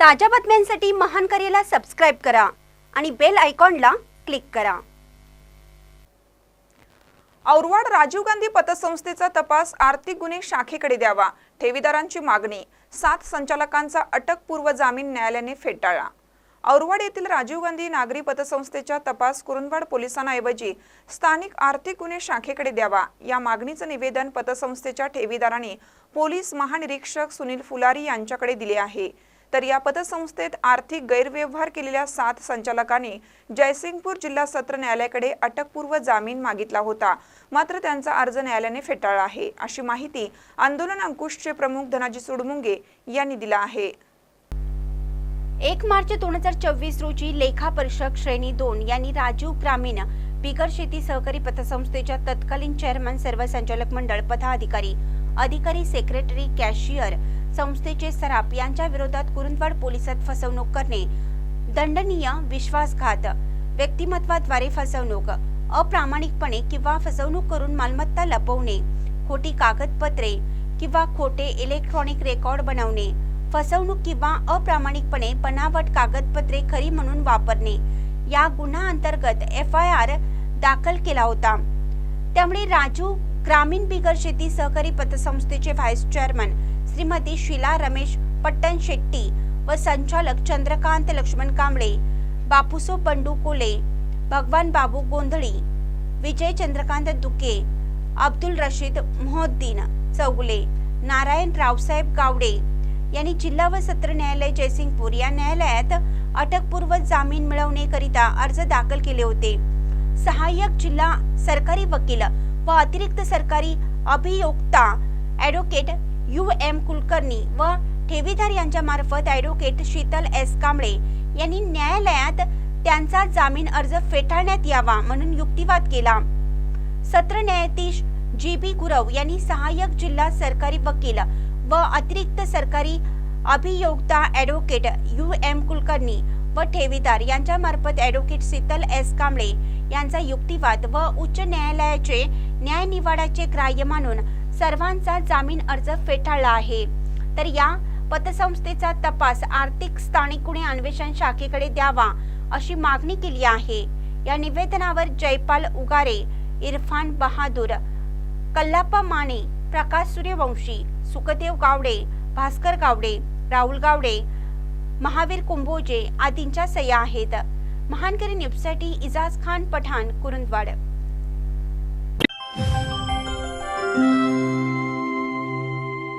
ताज्या बातम्यांसाठी महान करेला सबस्क्राईब करा आणि बेल आयकॉनला क्लिक करा. औरवाड राजीव गांधी पतसंस्थेचा तपास आर्थिक गुन्हे शाखेकडे द्यावा ठेवीदारांची मागणी सात संचालकांचा अटकपूर्व जामीन न्यायालयाने फेटाळला औरवाड येथील राजीव गांधी नागरी पतसंस्थेचा तपास कुरुंदवाड पोलिसांऐवजी स्थानिक आर्थिक गुन्हे शाखेकडे द्यावा या मागणीचं निवेदन पतसंस्थेच्या ठेवीदारांनी पोलीस महानिरीक्षक सुनील फुलारी यांच्याकडे दिले आहे. तर या पतसंस्थेत आर्थिक गैरव्यवहार केलेल्या सात संचालकांनी जयसिंगपूर जिल्हा सत्र न्यायालयाकडे अटकपूर्व जामीन मागितला होता. मात्र त्यांचा अर्ज न्यायालयाने फेटाळला आहे. अशी माहिती आंदोलन अंकुशचे प्रमुख धनाजी सुडमुंगे यांनी दिला आहे. एक मार्च दोन हजार चोवीस रोजी लेखा परीक्षक श्रेणी दोन यांनी राजीव ग्रामीण बिगर शेती सहकारी पतसंस्थेच्या तत्कालीन चेअरमन सर्व संचालक मंडळ पदाधिकारी अधिकारी सेक्रेटरी कॅशियर संस्थेचे सराप यांच्या विरोधात कुरुंदवाड पोलिसात फसवणूक करणे दंडनीय विश्वासघात व्यक्तिमत्वाद्वारे फसवणूक अप्रामाणिकपणे किंवा फसवणूक करून मालमत्ता लपवणे खोटी कागदपत्रे किंवा खोटे इलेक्ट्रॉनिक रेकॉर्ड बनवणे फसवणूक किंवा अप्रामाणिकपणे बनावट कागदपत्रे खरी म्हणून वापरणे या गुन्हा अंतर्गत एफ आय आर दाखल केला होता. त्यामुळे राजू ग्रामीण बिगर शेती सहकारी पतसंस्थेचे व्हाईस चेअरमन श्रीमती शिला रमेश पट्टण शेट्टी व संचालक चंद्रकांत लक्ष्मण कांबळे बापूसो बंडू कोले भगवान बाबू गोंधळी विजय चंद्रकांत दुके अब्दुल रशीद मोहद्दीन चौगुले नारायण रावसाहेब गावडे यांनी जिल्हा व सत्र न्यायालय जयसिंगपूर या न्यायालयात अटकपूर्व जामीन मिळवण्याकरिता अर्ज दाखल केले होते. सहाय्यक जिल्हा सरकारी वकील व अतिरिक्त सरकारी अभियोक्ता ॲडव्होकेट यू एम कुलकर्णी व ठेवीदार यांच्या मार्फत ॲडव्होकेट शीतल एस. कांबळे यांनी न्यायालयात त्यांचा जामीन अर्ज फेटाळण्यात यावा म्हणून युक्तिवाद केला. सत्र न्यायाधीश जी बी गुरव यांनी सहाय्यक जिल्हा सरकारी वकील व अतिरिक्त सरकारी अभियोक्ता ॲडव्होकेट यू एम कुलकर्णी व ठेवीदार यांच्या मार्फत ॲडव्होकेट शीतल एस. कांबळे यांचा युक्तिवाद व उच्च न्यायालयाचे न्यायनिवाडाचे ग्राह्य मानून सर्वांचा जामीन अर्ज फेटाळला आहे. तर या पतसंस्थेचा तपास आर्थिक स्थानिक गुन्हे अन्वेषण शाखेकडे द्यावा अशी मागणी केली आहे. या निवेदनावर जयपाल उगारे इरफान बहादूर कल्लाप्पा माने प्रकाश सूर्यवंशी सुखदेव गावडे भास्कर गावडे राहुल गावडे महावीर कुंभोजे आदींच्या सह्या आहेत. महानकरी न्यूजसाठी इजाज खान पठाण कुरुंदवाड.